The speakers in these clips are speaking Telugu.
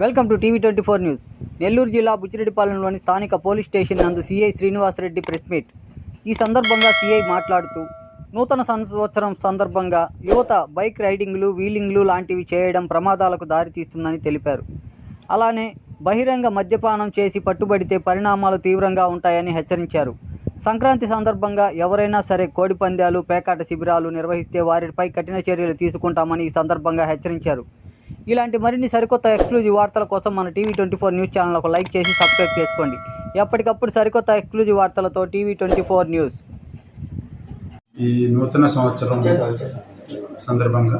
Welcome to TV twenty four news. Nellore జిల్లా బుచ్చిరెడ్డిపాలెంలోని స్థానిక పోలీస్ స్టేషన్ నందు సిఐ శ్రీనివాసరెడ్డి ప్రెస్ మీట్. ఈ సందర్భంగా సిఐ మాట్లాడుతూ నూతన సంవత్సరం సందర్భంగా యువత బైక్ రైడింగ్లు వీలింగ్లు లాంటివి చేయడం ప్రమాదాలకు దారితీస్తుందని తెలిపారు. అలానే బహిరంగ మద్యపానం చేసి పట్టుబడితే పరిణామాలు తీవ్రంగా ఉంటాయని హెచ్చరించారు. సంక్రాంతి సందర్భంగా ఎవరైనా సరే కోడి పందాలు పేకాట శిబిరాలు నిర్వహిస్తే వారిపై కఠిన చర్యలు తీసుకుంటామని ఈ సందర్భంగా హెచ్చరించారు. ఇలాంటి మరిన్ని సరికొత్త ఎక్స్క్లూజివ్ వార్తల కోసం మన TV twenty four news channel ఒక లైక్ చేసి సబ్స్క్రైబ్ చేసుకోండి. ఎప్పటికప్పుడు సరికొత్త ఎక్స్క్లూజివ్ వార్తలతో టీవీ ట్వంటీ ఫోర్ న్యూస్. ఈ నూతన సంవత్సరం సందర్భంగా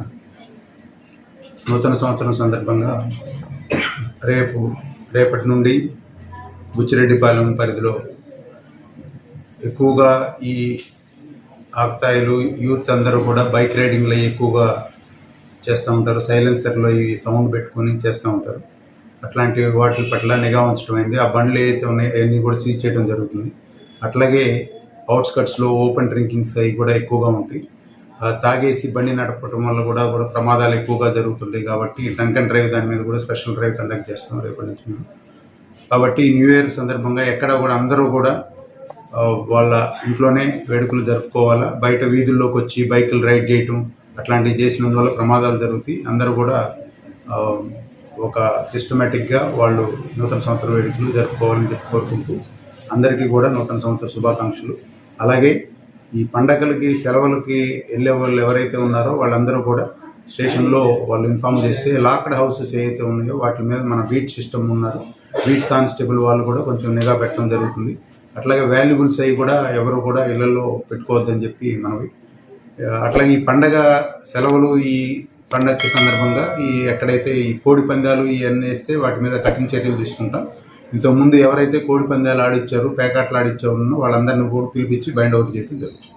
నూతన సంవత్సరం సందర్భంగా రేపు రేపటి నుండి బుచ్చిరెడ్డిపాలెం పరిధిలో ఎక్కువగా ఈ ఆక్తాయిలు యూత్ అందరూ కూడా బైక్ రైడింగ్లో ఎక్కువగా చేస్తూ ఉంటారు. సైలెన్సర్లో ఈ సౌండ్ పెట్టుకొని చేస్తూ ఉంటారు. అట్లాంటి వాటి పట్ల నిఘా ఉంచడం అయింది. ఆ బండ్లు ఏవైతే ఉన్నాయో అవన్నీ కూడా సీజ్ చేయడం జరుగుతుంది. అట్లాగే అవుట్స్కట్స్లో ఓపెన్ డ్రింకింగ్స్ అవి కూడా ఎక్కువగా ఉంటాయి. తాగేసి బండి నడపడం వల్ల కూడా కూడా ప్రమాదాలు ఎక్కువగా జరుగుతుంది కాబట్టి డ్రంక్ అండ్ డ్రైవ్ దాని మీద కూడా స్పెషల్ డ్రైవ్ కండక్ట్ చేస్తాం రేపటి నుంచి మేము. కాబట్టి న్యూ ఇయర్ సందర్భంగా ఎక్కడ కూడా అందరూ కూడా వాళ్ళ ఇంట్లోనే వేడుకలు జరుపుకోవాలా? బయట వీధుల్లోకి వచ్చి బైకులు రైడ్ చేయటం అట్లాంటివి చేసినందువల్ల ప్రమాదాలు జరుగుతాయి. అందరూ కూడా ఒక సిస్టమేటిక్గా వాళ్ళు నూతన సంవత్సర వేడుకలు జరుపుకోవాలని చెప్పి కోరుకుంటూ అందరికీ కూడా నూతన సంవత్సర శుభాకాంక్షలు. అలాగే ఈ పండగలకి సెలవులకి వెళ్ళే వాళ్ళు ఎవరైతే ఉన్నారో వాళ్ళందరూ కూడా స్టేషన్లో వాళ్ళు ఇన్ఫామ్ చేస్తే లాక్డ్ హౌసెస్ ఏవైతే ఉన్నాయో వాటి మీద మన బీట్ సిస్టమ్ ఉన్నారు. బీట్ కానిస్టేబుల్ వాళ్ళు కూడా కొంచెం నిఘా పెట్టడం జరుగుతుంది. అట్లాగే వాల్యుబుల్స్ అవి కూడా ఎవరు కూడా ఇళ్ళలో పెట్టుకోవద్దని చెప్పి మనవి అట్లాగే ఈ పండగ సెలవులు ఈ పండగ సందర్భంగా ఈ ఎక్కడైతే ఈ కోడి పందాలు ఇవన్నీ వేస్తే వాటి మీద కఠిన చర్యలు తీసుకుంటాం. ఇంతకుముందు ఎవరైతే కోడి పందాలు ఆడిచ్చారు పేకాట్లు ఆడిచ్చారు వాళ్ళందరినీ కూడా పిలిపించి బైండ్ అవుట్ చేయడం జరుగుతుంది.